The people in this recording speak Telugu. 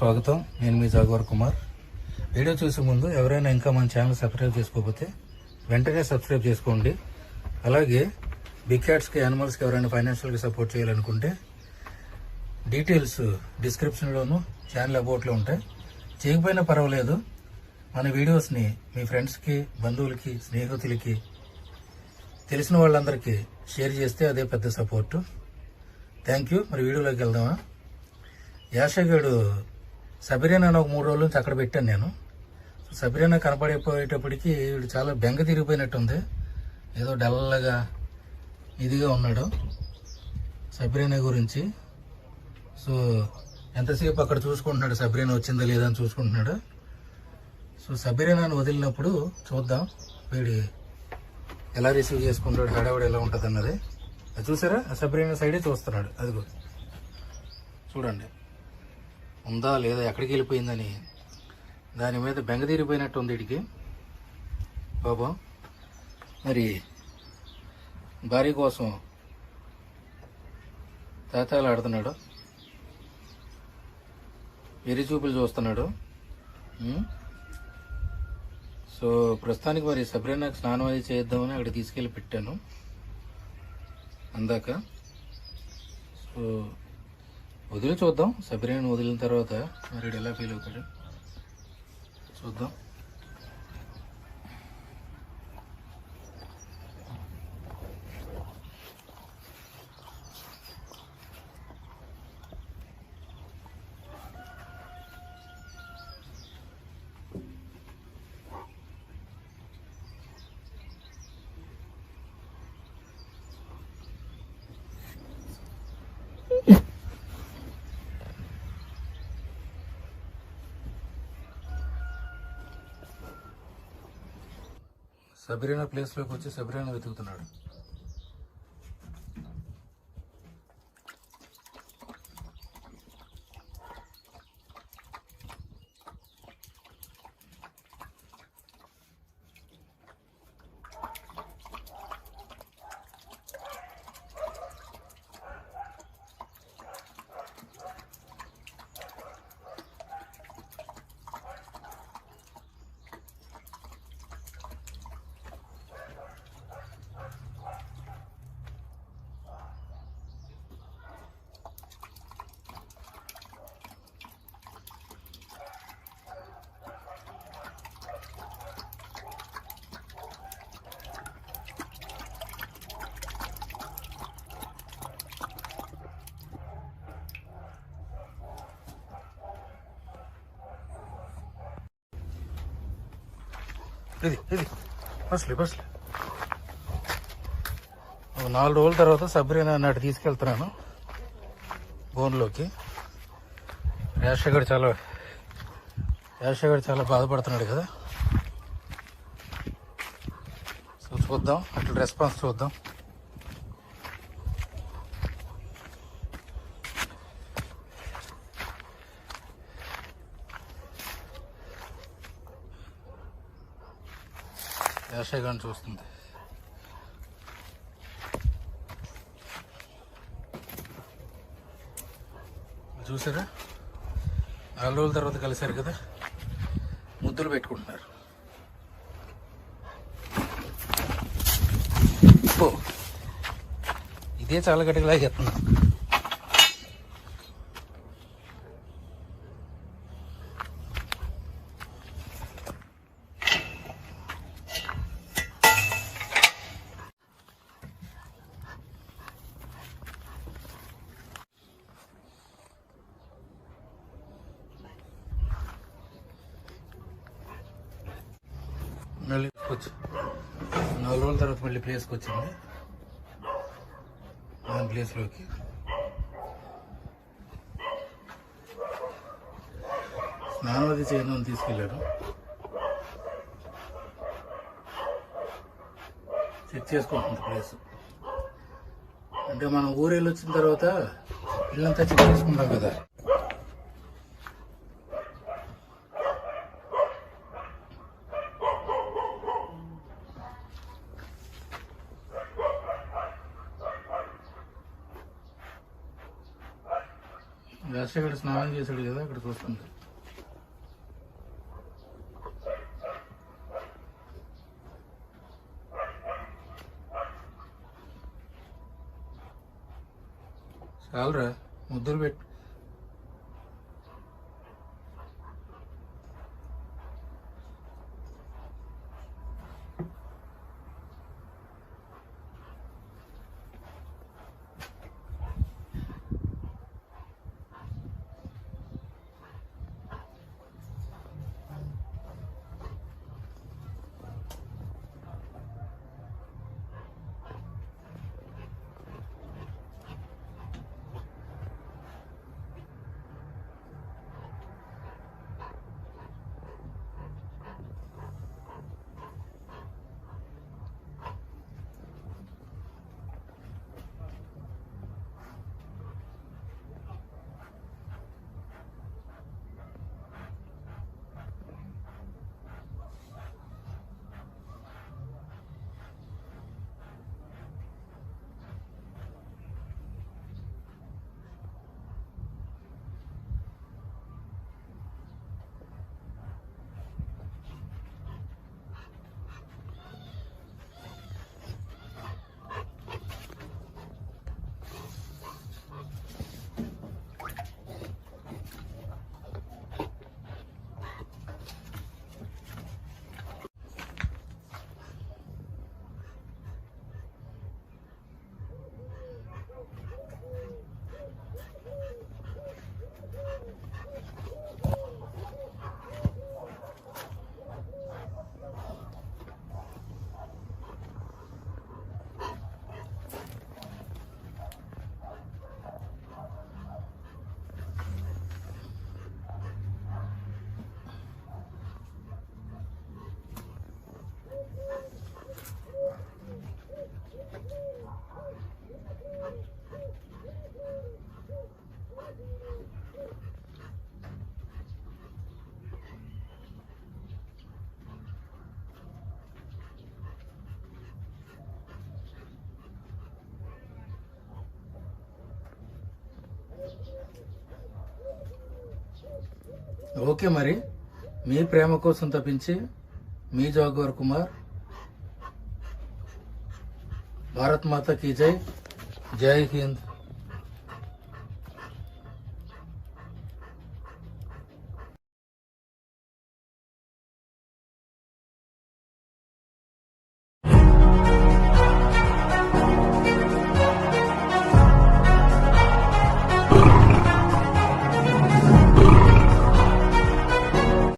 స్వాగతం. నేను మీ జాగవర్ కుమార్. వీడియో చూసే ముందు ఎవరైనా ఇంకా మన ఛానల్ సబ్స్క్రైబ్ చేసుకోకపోతే వెంటనే సబ్స్క్రైబ్ చేసుకోండి. అలాగే బిగ్ క్యాట్స్కి యానిమల్స్కి ఎవరైనా ఫైనాన్షియల్గా సపోర్ట్ చేయాలనుకుంటే డీటెయిల్స్ డిస్క్రిప్షన్లోను ఛానల్ అబౌట్లో ఉంటాయి. చేయకపోయినా పర్వాలేదు. మన వీడియోస్ని మీ ఫ్రెండ్స్కి బంధువులకి స్నేహితులకి తెలిసిన వాళ్ళందరికీ షేర్ చేస్తే అదే పెద్ద సపోర్టు థ్యాంక్ యూ మరి వీడియోలోకి వెళ్దామా? యాషగాడు సబిరేనా అని ఒక మూడు రోజుల నుంచి అక్కడ పెట్టాను నేను. సబిరేనా కనపడిపోయేటప్పటికి వీడు చాలా బెంగ తిరిగిపోయినట్టుంది. ఏదో డల్లగా ఇదిగా ఉన్నాడు సబిరేనా గురించి. సో ఎంతసేపు అక్కడ చూసుకుంటున్నాడు? సబిరేనా వచ్చిందా లేదా అని చూసుకుంటున్నాడు. సో సబిరేనాను వదిలినప్పుడు చూద్దాం వీడి ఎలా రిసీవ్ చేసుకుంటాడు హడావిడి ఎలా ఉంటుంది అన్నది అది చూసారా? ఆ సబిరేనా సైడే చూస్తున్నాడు. అదిగో. చూడండి. ఉందా లేదా ఎక్కడికి వెళ్ళిపోయిందని. దాని మీద బెంగ తీరిపోయినట్టు ఉంది ఇడికి పాపం మరి భార్య కోసం తాతాలు ఆడుతున్నాడు. వెరి చూపులు చూస్తున్నాడు. సో ప్రస్తుతానికి మరి సబ్రీనాకు స్నానం అది చేద్దామని అక్కడ తీసుకెళ్ళి పెట్టాను. అందాక. సో వదిలి చూద్దాం. సబరీని వదిలిన తర్వాత మరి ఎలా ఫీల్ అవుతాడు? చూద్దాం. సబరీనా ప్లేస్లోకి వచ్చి సబరీనా వెతుకుతున్నాడు. ఇది ఇది. బస్లే బస్లే ఒక నాలుగు రోజుల తర్వాత సబ్రీనా నాటి తీసుకెళ్తున్నాను బోన్లోకి. యాషగాడు చాలా యాషగాడు చాలా బాధపడుతున్నాడు కదా. సో చూద్దాం అట్లా రెస్పాన్స్ చూద్దాం. యాషగాడిని చూస్తుంది. చూసారా? నాలుగు రోజుల తర్వాత కలిశారు కదా? ముద్దులు పెట్టుకుంటున్నారు. ఓ ఇదే చాలా గట్టిగా లాగేస్తున్నాను మళ్ళీ వచ్చి నాలుగు రోజుల తర్వాత మళ్ళీ ప్లేస్కి వచ్చింది. ఆ ప్లేస్లోకి. స్నానం అది చేయడం తీసుకెళ్ళారు. చెక్ చేసుకుంటుంది ప్లేస్. అంటే మనం ఊరేళ్ళు వచ్చిన తర్వాత ఇల్లంతా చెక్ చేసుకుంటాం కదా. రష్యా ఇక్కడ స్నానం చేశాడు కదా ఇక్కడ చూస్తుంది చాలరా ముద్దులు పెట్టు. ఓకే మరి. మీ ప్రేమ కోసం తప్పించి మీ జోగవర్ కుమార్ భారత్ మాత కీ జై జై హింద్.